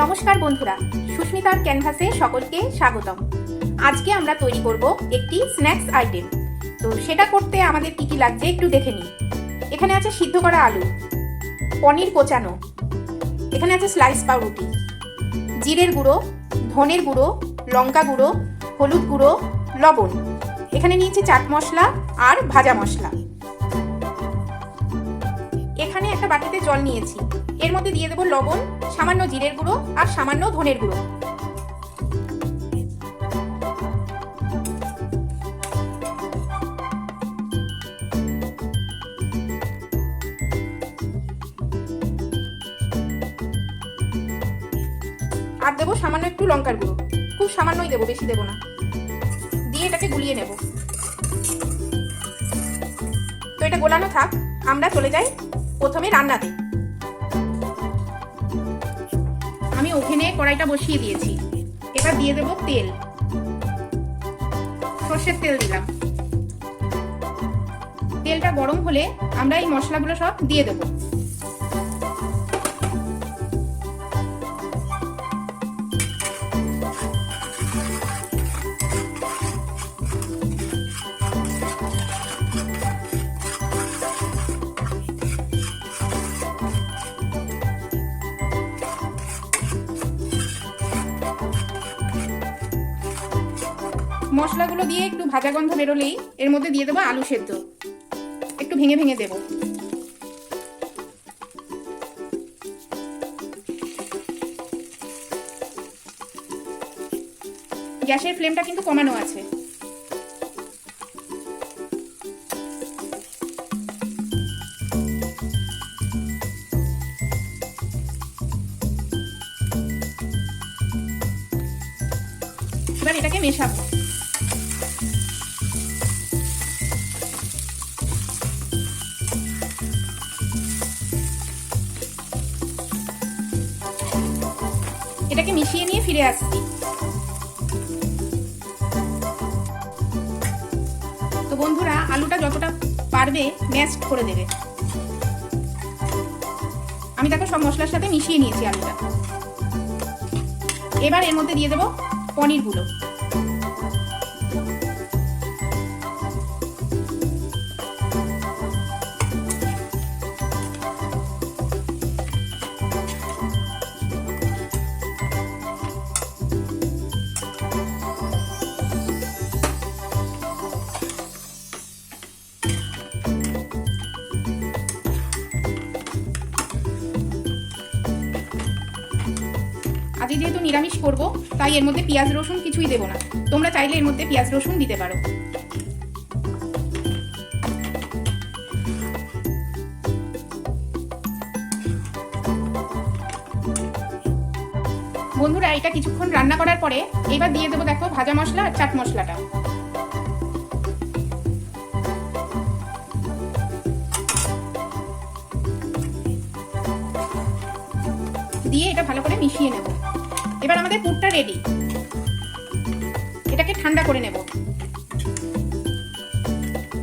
নমস্কার বন্ধুরা, সুস্মিতার ক্যানভাসে সকলকে স্বাগতম। আজকে আমরা তৈরি করব একটি স্ন্যাক্স আইটেম। তো সেটা করতে আমাদের কি কি লাগছে একটু দেখে নিই। এখানে আছে সিদ্ধ করা আলু, পনির কোচানো, এখানে আছে স্লাইস পাউরুটি, জিরের গুঁড়ো, ধনের গুঁড়ো, লঙ্কা গুঁড়ো, হলুদ গুঁড়ো, লবণ। এখানে নিয়েছি চাট মশলা আর ভাজা মশলা। একটা বাটিতে জল নিয়েছি। এর মধ্যে দিয়ে দেবো লবণ, সামান্য জিরের গুঁড়ো আর সামান্য ধনের গুঁড়ো। আর দেবো সামান্য একটু লঙ্কার গুঁড়ো। খুব সামান্যই দেবো, বেশি দেবো না। দিয়ে এটাকে গুলিয়ে নেব। তো এটা গোলানো থাক, আমরা চলে যাই প্রথমে রান্নাতে আমি ওখানে কড়াইটা বসিয়ে দিয়েছি। এবার দিয়ে দেব তেল। সর্ষের তেল দিলাম। তেলটা গরম হলে আমরা এই মশলাগুলো সব দিয়ে দেব। মশলাগুলো দিয়ে একটু ভাজা গন্ধ বেরোলেই এর মধ্যে দিয়ে দেবো আলু সেদ্ধ। একটু ভেঙে ভেঙে দেবো। গ্যাসের ফ্লেমটা কিন্তু কমানো আছে। এবার এটাকে মেশাবো। এটাকে মিশিয়ে নিয়ে ফিরে আসছি। তো বন্ধুরা, আলুটা যতটা পারবে ম্যাশড করে দেবে। আমি তাকে সব মশলার সাথে মিশিয়ে নিয়েছি আলুটা। এবার এর মধ্যে দিয়ে দেবো পনিরগুলো। আজকে যেহেতু নিরামিষ করব, তাই এর মধ্যে পেঁয়াজ, রসুন কিছুই দেবো না। তোমরা চাইলে এর মধ্যে পেঁয়াজ, রসুন দিতে পারো। বন্ধুরা, এটা কিছুক্ষণ রান্না করার পরে এবার দিয়ে দেবো দেখো ভাজা মশলা আর চাট মশলাটা। দিয়ে এটা ভালো করে মিশিয়ে নেব। এবার আমাদের পুরটা রেডি এটাকে ঠান্ডা করে নেব।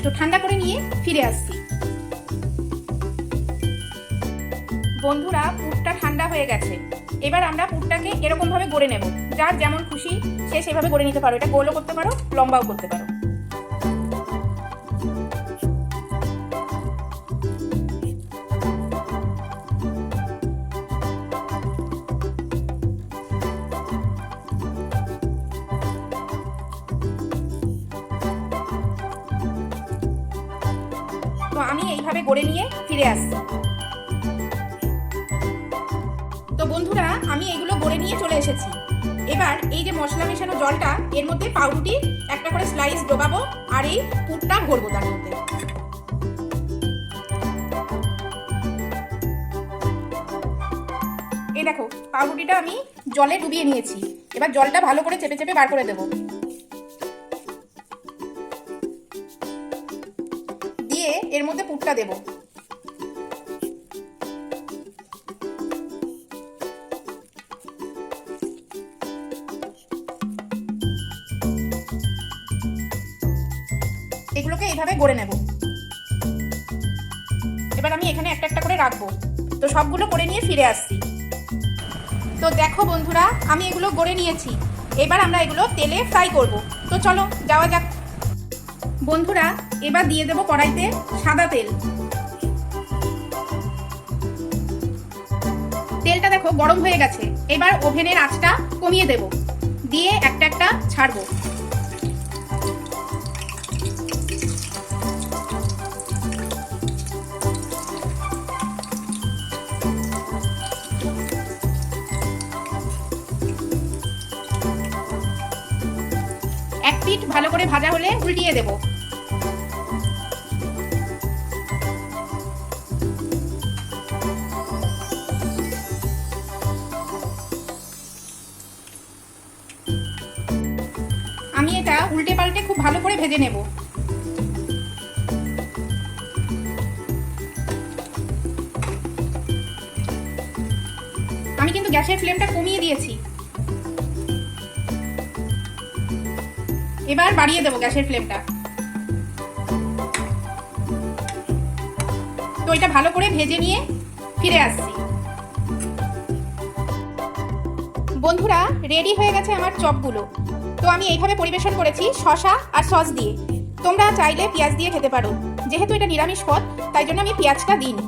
তো ঠান্ডা করে নিয়ে ফিরে আসছি। বন্ধুরা, পুরটা ঠান্ডা হয়ে গেছে। এবার আমরা পুরটাকে এরকম ভাবে গড়ে নেব। যার যেমন খুশি, সে সেভাবে গড়ে নিতে পারো। এটা গোলও করতে পারো, লম্বাও করতে পারো। তো আমি এইভাবে গড়ে নিয়ে ফিরে আসছি। তো বন্ধুরা, আমি এগুলো গড়ে নিয়ে চলে এসেছি। এবার এই যে মশলা মেশানো জলটা, এর মধ্যে পাউরুটি, একটা করে স্লাইস ডোবাবো আর এই পুরটা ভরবো তার মধ্যে। এই দেখো, পাউরুটিটা আমি জলে ডুবিয়ে নিয়েছি। এবার জলটা ভালো করে চেপে চেপে বার করে দেবো। মধ্যে পুরটা দেবো। এগুলোকে এইভাবে গড়ে নেব। এবার আমি এখানে একটা একটা করে রাখব। তো সবগুলো করে নিয়ে ফিরে আসছি। তো দেখো বন্ধুরা, আমি এগুলো গড়ে নিয়েছি। এবার আমরা এগুলো তেলে ফ্রাই করব। তো চলো, যাওয়া যাক। বন্ধুরা এবার দিয়ে দেবো কড়াইতে সাদা তেল। তেলটা দেখো গরম হয়ে গেছে। এবার ওভেনের আঁচটা কমিয়ে দেব। দিয়ে একটা একটা ছাড়বো। এক পিঠ ভালো করে ভাজা হলে উল্টিয়ে দেব। উল্টে পাল্টে খুব ভালো করে ভেজে নেব। আমি কিন্তু গ্যাসের ফ্লেমটা কমিয়ে দিয়েছি। এবার বাড়িয়ে দেবো গ্যাসের ফ্লেমটা। তো এটা ভালো করে ভেজে নিয়ে ফিরে আসছি। বন্ধুরা, রেডি হয়ে গেছে আমার চপগুলো। তো আমি এইভাবে পরিবেশন করেছি শশা আর সস দিয়ে। তোমরা চাইলে পেঁয়াজ দিয়ে খেতে পারো। যেহেতু এটা নিরামিষ পদ, তাই জন্য আমি পেঁয়াজটা দিইনি।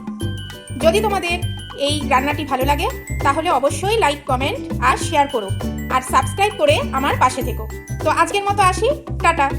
যদি তোমাদের এই রান্নাটি ভালো লাগে, তাহলে অবশ্যই লাইক, কমেন্ট আর শেয়ার করো। আর সাবস্ক্রাইব করে আমার পাশে থেকো। তো আজকের মতো আসি। টাটা।